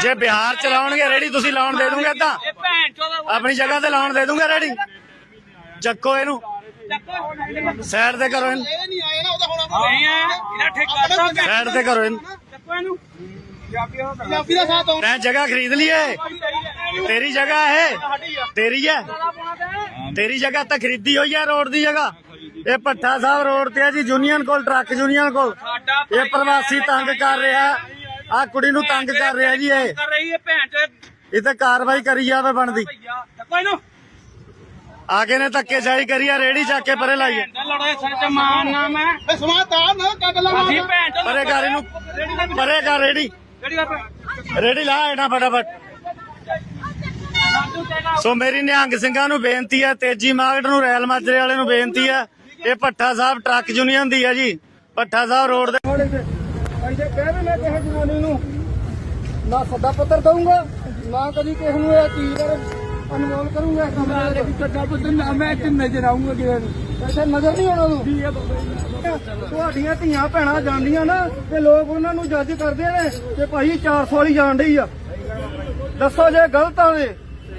ਜੇ ਬਿਹਾਰ ਚ ਲਾਉਣਗੇ ਰੇੜੀ ਤੁਸੀਂ ਲਾਉਣ ਦੇ ਦੂੰਗੇ ਤਾਂ ਇਹ ਭੈਣ ਚੋਦ ਆਪਣੀ ਜਗ੍ਹਾ ਤੇ ਲਾਉਣ ਦੇ ਦੂੰਗੇ ਰੇੜੀ ਚੱਕੋ ਇਹਨੂੰ। ਸਾਈਡ ਤੇ ਕਰੋ ਇਹਨੂੰ। ਇਹ ਨਹੀਂ ਆਏ ਨਾ ਉਹਦਾ ਹੁਣ ਨਹੀਂ ਆ ਇਹਦਾ ਠੇਕਾ ਸਾਹਿਬ ਸਾਈਡ ਤੇ ਕਰੋ ਇਹਨੂੰ। ਚੱਕੋ ਇਹਨੂੰ। ਪੰਜਾਬੀ ਦਾ ਸਾਥ ਤੈਂ ਜਗ੍ਹਾ ਖਰੀਦ ਲਈ ਏ। ਤੇਰੀ ਜਗ੍ਹਾ ਹੈ। ਤੇਰੀ ਹੈ। ਤੇਰੀ ਜਗ੍ਹਾ ਤਾਂ। ਖਰੀਦੀ ਹੋਈ ਹੈ ਰੋਡ ਦੀ ਜਗ੍ਹਾ। ਇਹ ਭੱਠਾ ਸਾਹਿਬ ਰੋਡ ਤੇ ਹੈ ਜੀ ਯੂਨੀਅਨ ਕੋਲ ਟਰੱਕ ਯੂਨੀਅਨ ਕੋਲ। ਇਹ ਪ੍ਰਵਾਸੀ ਤੰਗ ਕਰ ਰਿਹਾ। ਆ ਕੁੜੀ ਨੂੰ ਤੰਗ ਕਰ ਰਿਹਾ ਜੀ ਇਹ। ਕਰ ਰਹੀ ਹੈ ਭੈਣ ਚੋਦ। ਇਹ ਤੇ ਕਾਰਵਾਈ ਕਰੀ ਜਾਵੇ ਬਣਦੀ। ਭਈਆ ਆਗੇ ਨੇ ਧੱਕੇਸ਼ਾਹੀ ਕਰੀ ਆ ਰੇੜੀ ਚੱਕ ਕੇ ਪਰੇ ਲਾਈਏ ਲੜੇ ਸਰ ਤੇ ਮਾਨ ਨਾਮ ਹੈ ਬੇ ਸਮਾਂ ਤਾਂ ਨਾ ਕਾ ਗੱਲਾਂ ਅਸੀਂ ਭੈਣ ਚੋਦ ਪਰੇ ਕਰ ਇਹਨੂੰ। ਪਰੇ ਕਰ ਰੇੜੀ। ਕਿਹੜੀ ਗੱਲ ਰੇੜੀ ਲਾ ਇਹਨਾਂ ਫਟਾਫਟ। ਸੋ ਮੇਰੀ ਨਿਹੰਗ ਸਿੰਘਾਂ ਨੂੰ ਬੇਨਤੀ ਹੈ ਤੇਜੀ ਮਾਰਕਟ ਨੂੰ ਰੈਲ ਮਾਜਰੇ ਵਾਲੇ ਨੂੰ ਬੇਨਤੀ ਹੈ ਇਹ ਭੱਠਾ ਸਾਹਿਬ ਟਰੱਕ ਯੂਨੀਅਨ ਦੀ ਹੈ ਜੀ। ਭੱਠਾ ਸਾਹਿਬ ਰੋਡ ਦੇ ਥੋੜੇ ਤੇ ਅਜੇ ਕਹਿ ਵੀ ਮੈਂ ਕਿਸੇ ਜਨਾਨੀ ਨੂੰ ਨਾ ਸੱਦਾ ਪੱਤਰ ਦਊਂਗਾ ਨਾ ਕਦੀ ਕਿਸੇ ਨੂੰ ਇਹ ਚੀਜ਼ ਕਰ ਅਨਮੋਲ ਕਰੂੰਗਾ ਇਸ ਕੰਮ ਦੇ ਵਿੱਚ। ਸੱਦਾ ਪੱਤਰ ਨਾ ਮੈਂ ਤੇ ਨਜ਼ਰ ਆਉਂਗਾ ਕਿਸੇ ਨੂੰ। ਅੱਛਾ ਨਜ਼ਰ ਨਹੀਂ ਆਉਣਾ ਤੂੰ? ਤੁਹਾਡੀਆਂ ਧੀਆਂ ਭੈਣਾਂ ਜਾਂਦੀਆਂ ਨਾ ਤੇ ਲੋਕ ਉਹਨਾਂ ਨੂੰ ਜੱਜ ਕਰਦੇ ਨੇ ਕਿ ਭਾਈ 400 ਵਾਲੀ ਜਾਣ ਡਈ ਆ। ਦੱਸੋ ਜੇ ਗਲਤ ਆਵੇ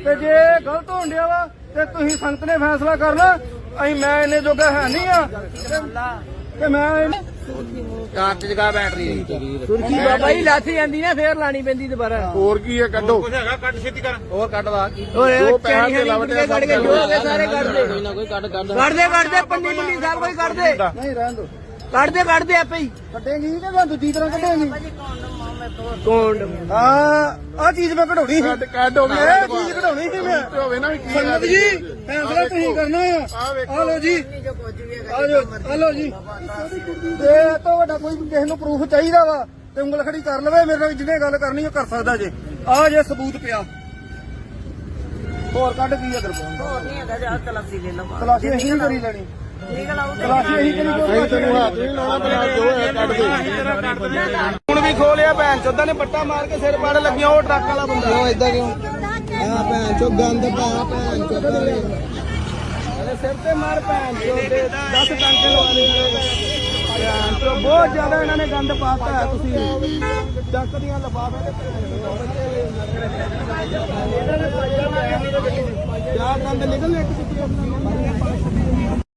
ਤੇ ਜੇ ਗਲਤ ਹੋਣ ਡਿਆ ਵਾ ਤੇ ਤੁਸੀਂ ਸੰਗਤ ਨੇ ਫੈਸਲਾ ਕਰਨਾ ਅਸੀਂ ਮੈਂ ਇਹਨੇ ਜੋਗਾ ਹੈ ਨਹੀਂ ਆ। ਤੇ- ਮੈਂ ਇਹਨੇ- ਸੁਰਖੀ ਬਾਬਾ ਜੀ ਲੱਥ ਜਾਂਦੀ ਨਾ ਫੇਰ ਲਾਣੀ ਪੈਂਦੀ ਦੁਬਾਰਾ। ਹੋਰ ਕੀ ਹੈ ਕੱਢੋ। ਓਏ ਜੋ ਉਹ ਪੈਰਾਂ ਤੇ ਲਵਟੇ ਕੱਢ ਕੇ ਜੋ ਹੋ ਗਏ ਸਾਰੇ ਕੱਢ ਦੇ। ਕੋਈ ਨਾ ਕੋਈ ਕੱਢ ਕੱਢ। ਕੱਢ ਦੇ ਕੱਢ ਦੇ ਪੰਨੀ ਮੁੰਨੀ ਸਭ ਕੋਈ ਕੱਢ ਦੇ ਨਹੀਂ ਰਹਿਣ ਦੋ। ਕੱਢ ਦੇ ਕੱਢ ਦੇ ਆਪੇ ਹੀ। ਕੱਢੇਗੀ ਕਿ ਮੈਂ ਦੂਜੀ ਤਰ੍ਹਾਂ ਕੱਢੇਗੀ। ਕੋਂਡ ਹਾਂ ਆ ਚੀਜ਼ ਮੈਂ ਕਢਾਉਣੀ ਸੀ। ਕੱਢ ਕੱਢ ਹੋ ਇਹ ਚੀਜ਼ ਕਢਾਉਣੀ ਸੀ ਮੈਂ। ਹੋਵੇ ਨਾ ਵੀ ਕੀ ਸੰਗਤ ਜੀ ਫੈਸਲਾ ਤੁਸੀਂ ਕਰਨਾ ਆ। ਆ ਲਓ ਜੀ। ਆ ਲਓ ਆ ਲਓ ਜੀ। ਤੇ ਇਹ ਤੋਂ ਵੱਡਾ ਕੋਈ ਕਿਸੇ ਨੂੰ ਪ੍ਰੂਫ ਚਾਹੀਦਾ ਵਾ ਤੇ ਉਂਗਲ ਖੜੀ ਕਰ ਲਵੇ ਮੇਰੇ ਨਾਲ ਜਿਹਨੇ ਗੱਲ ਕਰਨੀ ਉਹ ਕਰ ਸਕਦਾ ਜੇ। ਆ ਜੇ ਸਬੂਤ ਪਿਆ। ਹੋਰ ਕੱਢ ਕੀ ਅਦਰ ਹੋਰ ਨਹੀਂ ਹੈਗਾ ਜਾ ਤਲਾਸੀ ਲੈ ਲਵਾਂ ਤਲਾਸ਼ੀ ਅਸੀਂ ਨਹੀਂ ਕਰੀ ਲੈਣੀ। ਠੀਕ ਲਾਉ ਤਲਾਸ਼ੀ ਅਸੀਂ ਕਰੀ ਨਹੀਂ ਤੈਨੂੰ ਹੱਥ ਨਹੀਂ। ਲਾਉਣਾ ਬਣਾ ਜੋ ਹੈ ਕੱਢ ਦੇ। ਹੁਣ ਵੀ ਖੋਲਿਆ ਭੈਣ ਚੋਦਾਂ ਨੇ ਪੱਟਾ ਮਾਰ ਕੇ ਸਿਰ ਪਾੜ ਲੱਗੀਆਂ ਉਹ ਟਰੱਕ ਵਾਲਾ ਬੰਦਾ। ਉਹ ਇਦਾਂ ਕਿਉਂ? ਆ ਭੈਣ ਚੋ ਗੰਦ ਪਾ ਭੈਣ ਚੋਦਾਂ ਨੇ ਸਿਰ ਤੇ ਮਾਰ ਭੈਣ ਚੋਦੇ 10 ਟਾਂਕੇ ਲਵਾ ਦੇ ਭੈਣ ਚੋ ਬਹੁਤ ਜ਼ਿਆਦਾ ਇਹਨਾਂ ਨੇ ਗੰਦ ਪਾਤਾ ਹੈ ਤੁਸੀਂ। ਡੱਕ ਦੀਆਂ ਲਫਾਫੇ ਤੇ ਕਿਆ ਗੰਦ ਨਿਕਲ ਇੱਕ ਚੁੱਕੀ